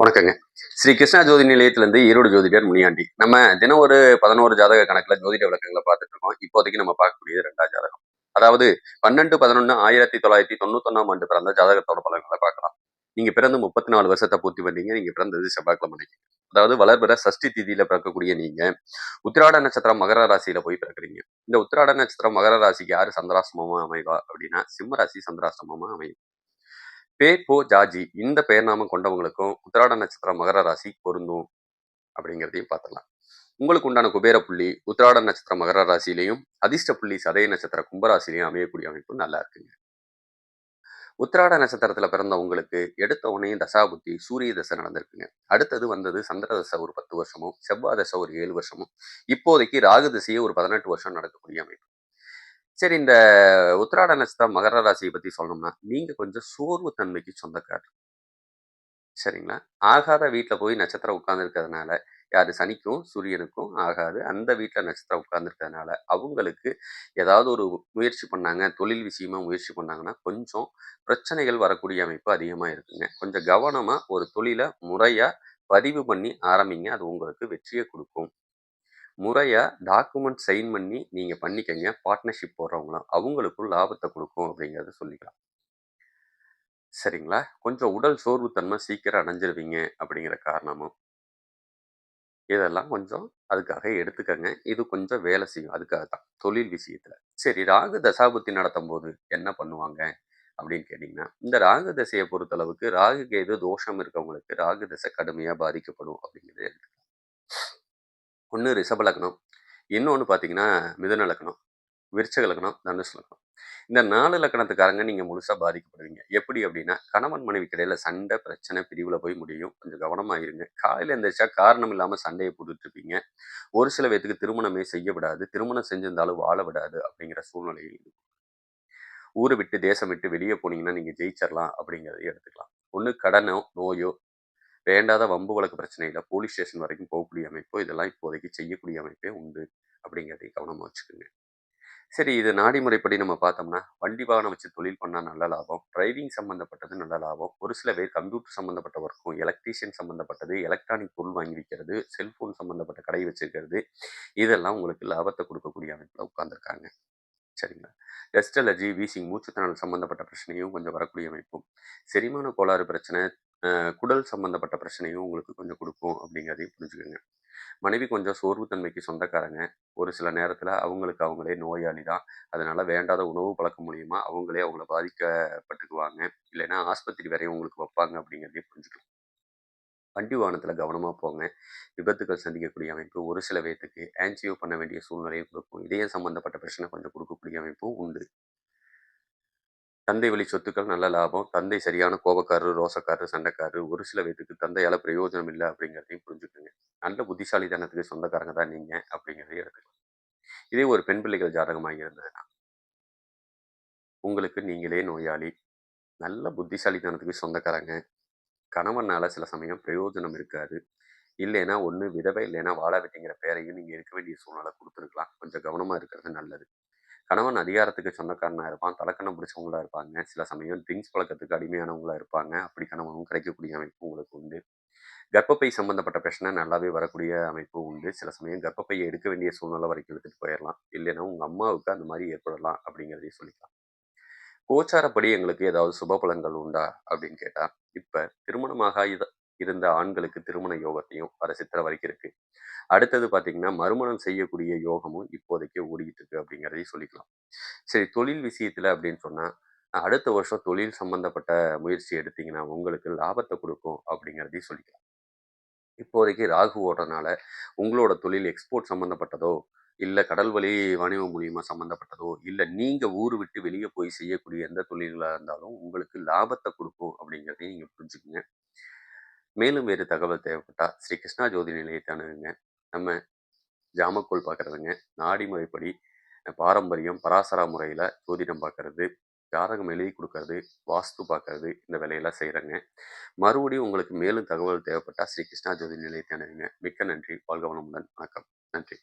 வணக்கங்க. ஸ்ரீ கிருஷ்ணா ஜோதி நிலையத்திலிருந்து ஈரோடு ஜோதிடர் முனியாண்டி. நம்ம தினம் ஒரு பதினோரு ஜாதக கணக்குல ஜோதிட விளக்கங்களை பார்த்துட்டு இருக்கோம். இப்போதைக்கு நம்ம பார்க்கக்கூடியது ரெண்டாம் ஜாதகம். அதாவது பன்னெண்டு பதினொன்று ஆயிரத்தி தொள்ளாயிரத்தி தொண்ணூத்தொன்னாம் ஆண்டு பிறந்த ஜாதகத்தோட பலன்களை பார்க்கலாம். நீங்க பிறந்து முப்பத்தி நாலு வருஷத்தை பூர்த்தி பண்ணீங்க. நீங்க பிறந்தது செவ்வாய்க்கிழமை அதாவது வளர்பிற சஷ்டி திதியில பிறக்கக்கூடிய நீங்க உத்திராட நட்சத்திரம் மகர ராசியில போய் பிறக்குறீங்க. இந்த உத்திராட நட்சத்திரம் மகர ராசிக்கு யாரு சந்திராசிரமமா அமைவா அப்படின்னா சிம்ம ராசி சந்திராசிரமமா அமையும். பே போ ஜாஜி இந்த பெயர் நாமம் கொண்டவங்களுக்கும் உத்திராட நட்சத்திரம் மகர ராசி பொருந்தும் அப்படிங்கிறதையும் பார்த்துக்கலாம் உங்களுக்கு உண்டான குபேர புள்ளி உத்திராட நட்சத்திரம் மகர ராசியிலையும் அதிர்ஷ்ட புள்ளி சதய நட்சத்திர கும்பராசிலையும் அமையக்கூடிய அமைப்பு நல்லா இருக்குங்க. உத்திராட நட்சத்திரத்துல பிறந்த உங்களுக்கு எடுத்த உடனே தசாபுத்தி சூரிய தசை நடந்திருக்குங்க. அடுத்தது வந்தது சந்திர தசை ஒரு பத்து வருஷமும் செவ்வாய் தசை ஒரு ஏழு வருஷமும். இப்போதைக்கு ராகு திசையே ஒரு பதினெட்டு வருஷம் நடக்கக்கூடிய அமைப்பு. சரி இந்த உத்திராட நட்சத்திரம் மகர ராசியை பத்தி சொல்லணும்னா நீங்க கொஞ்சம் சோர்வு தன்மைக்கு சொந்தக்காரர். சரிங்களா? ஆகாத வீட்டில் போய் நட்சத்திரம் உட்கார்ந்துருக்கிறதுனால யார் சனிக்கும் சூரியனுக்கும் ஆகாது. அந்த வீட்டில் நட்சத்திரம் உட்கார்ந்துருக்கிறதுனால அவங்களுக்கு ஏதாவது ஒரு முயற்சி பண்ணாங்க தொழில் விஷயமா முயற்சி பண்ணாங்கன்னா கொஞ்சம் பிரச்சனைகள் வரக்கூடிய அமைப்பு அதிகமாக இருக்குங்க. கொஞ்சம் கவனமாக ஒரு தொழிலை முறையாக பதிவு பண்ணி ஆரம்பிங்க. அது உங்களுக்கு வெற்றியை கொடுக்கும். முறையாக டாக்குமெண்ட் சைன் பண்ணி நீங்கள் பண்ணிக்கங்க பார்ட்னர்ஷிப் போடுறவங்களாம் அவங்களுக்கும் லாபத்தை கொடுக்கும் அப்படிங்கிறத சொல்லிக்கலாம். சரிங்களா? கொஞ்சம் உடல் சோர்வுத்தன்மை சீக்கிரம் அடைஞ்சிருவீங்க அப்படிங்கிற காரணமும். இதெல்லாம் கொஞ்சம் அதுக்காக எடுத்துக்கங்க. இது கொஞ்சம் வேலை செய்யும். அதுக்காக தான் தொழில் விஷயத்தில். சரி ராகு தசாபுத்தி நடத்தும் போது என்ன பண்ணுவாங்க அப்படின்னு கேட்டிங்கன்னா இந்த ராகு தசையை பொறுத்தளவுக்கு ராகு கேது தோஷம் இருக்கவங்களுக்கு ராகு தசை கடுமையாக பாதிக்கப்படும் அப்படிங்கிறது எடுத்துக்கலாம் ஒன்று ரிஷப லக்னம் இன்னொன்று பார்த்தீங்கன்னா மிதன லக்னம் விருச்சக லக்னம் தனுஷ் லக்னம். இந்த நாலு லக்கணத்துக்காரங்க நீங்கள் முழுசாக பாதிக்கப்படுவீங்க. எப்படி அப்படின்னா கணவன் மனைவி கிடையில சண்டை பிரச்சனை பிரிவில் போய் முடியும். கொஞ்சம் கவனமாக இருங்க. காலையில் எழுந்திரிச்சா காரணம் இல்லாமல் சண்டையை போட்டுட்ருப்பீங்க. ஒரு சில பேத்துக்கு திருமணமே செய்ய விடாது திருமணம் செஞ்சிருந்தாலும் வாழ விடாது அப்படிங்கிற சூழ்நிலையில் ஊரை விட்டு தேசம் விட்டு வெளியே போனீங்கன்னா நீங்கள் ஜெயிச்சிடலாம் அப்படிங்கிறத எடுத்துக்கலாம். ஒன்று கடனோ நோயோ வேண்டாத வம்பு வழக்கு பிரச்சனையில் போலீஸ் ஸ்டேஷன் வரைக்கும் போகக்கூடிய அமைப்போ இதெல்லாம் இப்போதைக்கு செய்யக்கூடிய அமைப்பே உண்டு அப்படிங்கிறதை கவனமாக வச்சுக்கோங்க. சரி இது நாடி முறைப்படி நம்ம பார்த்தோம்னா வண்டி வாகனம் வச்சு தொழில் பண்ணால் நல்ல லாபம் டிரைவிங் சம்மந்தப்பட்டது நல்ல லாபம் ஒரு சில பேர் கம்ப்யூட்டர் சம்மந்தப்பட்ட ஒர்க்கும் எலக்ட்ரீஷியன் சம்மந்தப்பட்டது எலக்ட்ரானிக் பொருள் வாங்கி விற்கிறது செல்ஃபோன் சம்மந்தப்பட்ட கடை வச்சுருக்கிறது இதெல்லாம் உங்களுக்கு லாபத்தை கொடுக்கக்கூடிய அமைப்பில் உட்காந்துருக்காங்க சரிங்களா? எஸ்ட்ரலஜி வீசிங் மூச்சுத்திறன் சம்மந்தப்பட்ட பிரச்சனையும் கொஞ்சம் வரக்கூடிய அமைப்பும். செரிமான கோளாறு பிரச்சனை குடல் சம்மந்தப்பட்ட பிரச்சனையும் உங்களுக்கு கொஞ்சம் கொடுக்கும் அப்படிங்கிறதையும் புரிஞ்சுக்கோங்க. மனைவி கொஞ்சம் சோர்வுத்தன்மைக்கு சொந்தக்காரங்க. ஒரு சில நேரத்தில் அவங்களுக்கு அவங்களே நோயாளி தான். அதனால வேண்டாத உணவு பழக்கம் மூலியமா அவங்களே அவங்கள பாதிக்கப்பட்டுக்குவாங்க. இல்லைன்னா ஆஸ்பத்திரி வரையும் உங்களுக்கு வைப்பாங்க அப்படிங்கிறதையும் புரிஞ்சுக்கலாம். வண்டி வாகனத்தில் கவனமாக போங்க. விபத்துகள் சந்திக்கக்கூடிய அமைப்பு ஒரு சில பேர்த்துக்கு ஆன்ஜியோ பண்ண வேண்டிய சூழ்நிலையும் கொடுக்கும். இதயம் சம்மந்தப்பட்ட பிரச்சனை கொஞ்சம் கொடுக்கக்கூடிய அமைப்பும் உண்டு. தந்தை வழி சொத்துக்கள் நல்ல லாபம். தந்தை சரியான கோபக்காரர் ரோசக்காரர் சண்டைக்காரர். ஒரு சில பேத்துக்கு தந்தையால் பிரயோஜனம் இல்லை அப்படிங்கிறதையும் புரிஞ்சுக்கோங்க. நல்ல புத்திசாலித்தனத்துக்கு சொந்தக்காரங்க தான் நீங்கள் அப்படிங்கிறதையும் எடுத்துக்கலாம் இதே ஒரு பெண் பிள்ளைகள் ஜாதகமாக இருந்ததுன்னா உங்களுக்கு நீங்களே நோயாளி. நல்ல புத்திசாலித்தனத்துக்கு சொந்தக்காரங்க. கணவனால் சில சமயம் பிரயோஜனம் இருக்காது. இல்லைன்னா ஒன்று விதவை இல்லைன்னா வாழ வெட்டிங்கிற பேரையும் நீங்கள் இருக்க வேண்டிய சூழ்நிலை கொடுத்துருக்கலாம். கொஞ்சம் கவனமாக இருக்கிறது நல்லது. கணவன் அதிகாரத்துக்கு சொந்தக்காரனாக இருப்பான். தலக்கணம் பிடிச்சவங்களா இருப்பாங்க. சில சமயம் ட்ரிங்க்ஸ் பழக்கத்துக்கு அடிமையானவங்களா இருப்பாங்க. அப்படி கணவனும் கிடைக்கக்கூடிய அமைப்பு உங்களுக்கு உண்டு. கர்ப்பப்பை சம்பந்தப்பட்ட பிரச்சனை நல்லாவே வரக்கூடிய அமைப்பு உண்டு. சில சமயம் கர்ப்பப்பையை எடுக்க வேண்டிய சூழ்நிலை வரைக்கும் எடுத்துகிட்டு போயிடலாம் இல்லைன்னா உங்கள் அம்மாவுக்கு அந்த மாதிரி ஏற்படலாம் அப்படிங்கிறதையும் சொல்லிக்கலாம். கோச்சாரப்படி எங்களுக்கு ஏதாவது சுப பலன்கள் உண்டா அப்படின்னு கேட்டால் இப்போ திருமணமாக இருந்த ஆண்களுக்கு திருமண யோகத்தையும் வர சித்திர வரைக்கும் இருக்கு. அடுத்தது பார்த்தீங்கன்னா மறுமணம் செய்யக்கூடிய யோகமும் இப்போதைக்கு ஓடிக்கிட்டு இருக்கு அப்படிங்கிறதையும் சொல்லிக்கலாம். சரி தொழில் விஷயத்துல அப்படின்னு சொன்னா அடுத்த வருஷம் தொழில் சம்பந்தப்பட்ட முயற்சி எடுத்தீங்கன்னா உங்களுக்கு லாபத்தை கொடுக்கும் அப்படிங்கிறதையும் சொல்லிக்கலாம். இப்போதைக்கு ராகு ஓடுறதுனால உங்களோட தொழில் எக்ஸ்போர்ட் சம்மந்தப்பட்டதோ இல்லை கடல் வழி வணிகம் மூலியமாக சம்மந்தப்பட்டதோ இல்லை நீங்கள் ஊர் விட்டு வெளியே போய் செய்யக்கூடிய எந்த தொழில்களாக இருந்தாலும் உங்களுக்கு லாபத்தை கொடுக்கும் அப்படிங்கிறதையும் நீங்கள் புரிஞ்சுக்கோங்க. மேலும் வேறு தகவல் தேவைப்பட்டால் ஸ்ரீ கிருஷ்ணா ஜோதி நிலையத்தை அணுகுங்க நம்ம ஜாமக்கோல் பார்க்குறதுங்க நாடி முறைப்படி பாரம்பரியம் பராசரா முறையில் ஜோதிடம் பார்க்கறது ஜாதகம் எழுதி கொடுக்கறது வாஸ்து பார்க்கறது இந்த வேலையெல்லாம் செய்கிறேங்க மறுபடியும் உங்களுக்கு மேலும் தகவல் தேவைப்பட்டால் ஸ்ரீ கிருஷ்ணா ஜோதி நிலையத்தை அணுகுங்க மிக்க நன்றி. வாழ்க வளமுடன். வணக்கம். நன்றி.